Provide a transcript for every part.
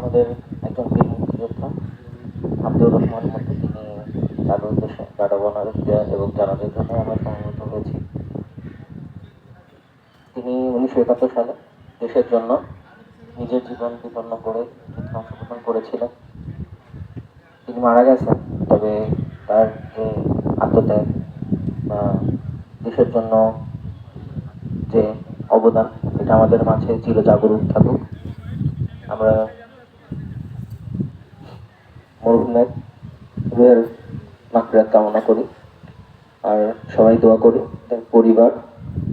আমাদের একজন বীর মুক্তিযোদ্ধা আব্দুর রহমান মন্ডল তিনি তার উদ্দেশ্যে গাড়া বনারস দেওয়া এবং জানানোর জন্য আমরা সমবেত হয়েছি। তিনি উনিশশো একাত্তর সালে দেশের জন্য নিজের জীবন বিপন্ন করে যুদ্ধে অংশগ্রহণ করেছিলেন। তিনি মারা গেছেন, তবে তার যে আত্মত্যাগ বা দেশের জন্য যে অবদান, এটা আমাদের মাঝে চির জাগরুক থাকুক। আমরা মরহুমের রুহের মাকড়াত কামনা করি। আর সবাই দোয়া করি তার পরিবার,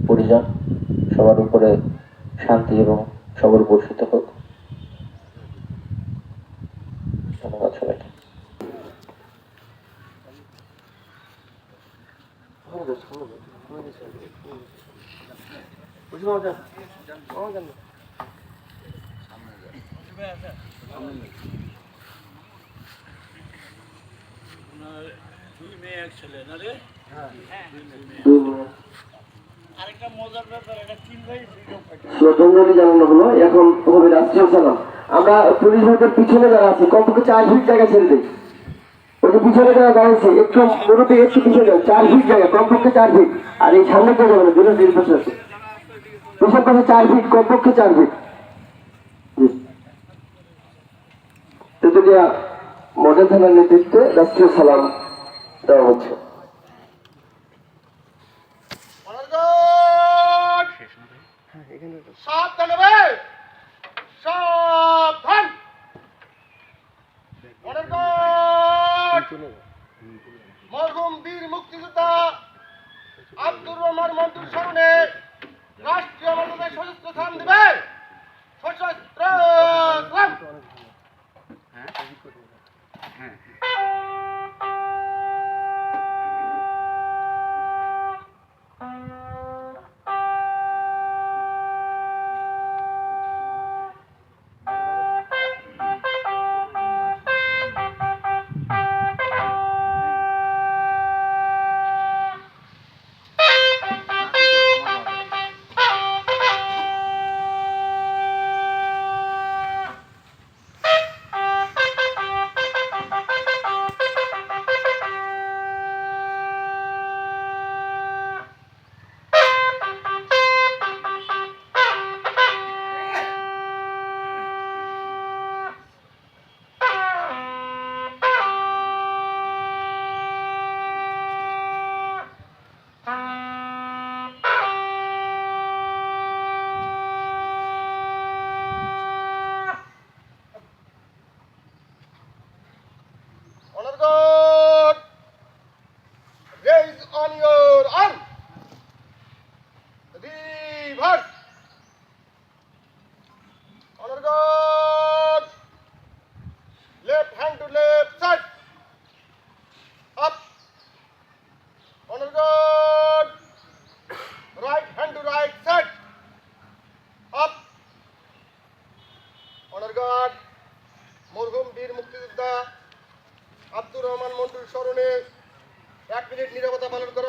পরিজন সবার উপরে শান্তি এবং সবর বর্ষিত হোক। ধন্যবাদ সবাইকে। দুই এক ছেলে না রে? আরেকটা মজার ব্যাপার এটা তিন ভাই freedom fighter। শ্রদ্ধাঞ্জলি জানানো হলো এখন হবে রাষ্ট্রীয় সালাম আমরা পুলিশ ভাইদের পিছনে যারা আছি কমপক্ষে চার ফিট জায়গা ছেড়ে দিই। ওই পিছনে যারা দাঁড়িয়েছে একটু মুরব্বী একটু পিছনে চার ফিট জায়গা কমপক্ষে চার ফিট আর এই সামনে কেউ যাবে না দুটো আছে। পাশে চার ফিট কমপক্ষে চার ফিট জি। তেতুলিয়া মডেল থানার নেতৃত্বে রাষ্ট্রীয় সালাম দেওয়া হচ্ছে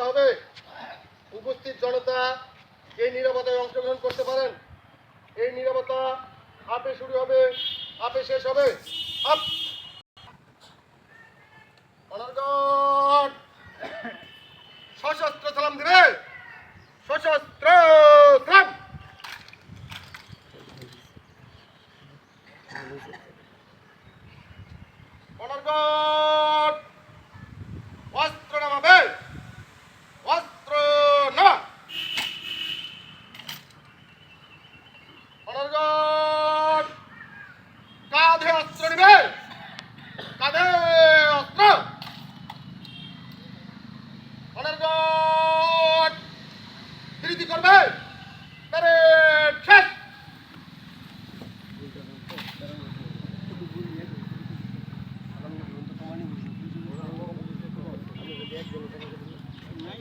হবে। উপস্থিত জনতা এই নীরবতায় অংশগ্রহণ করতে পারেন। এই নীরবতা আপে শুরু হবে আপে শেষ হবে। আপ সশস্ত্র সালাম দিবে। সশস্ত্র সালাম। অনর্গল। নাই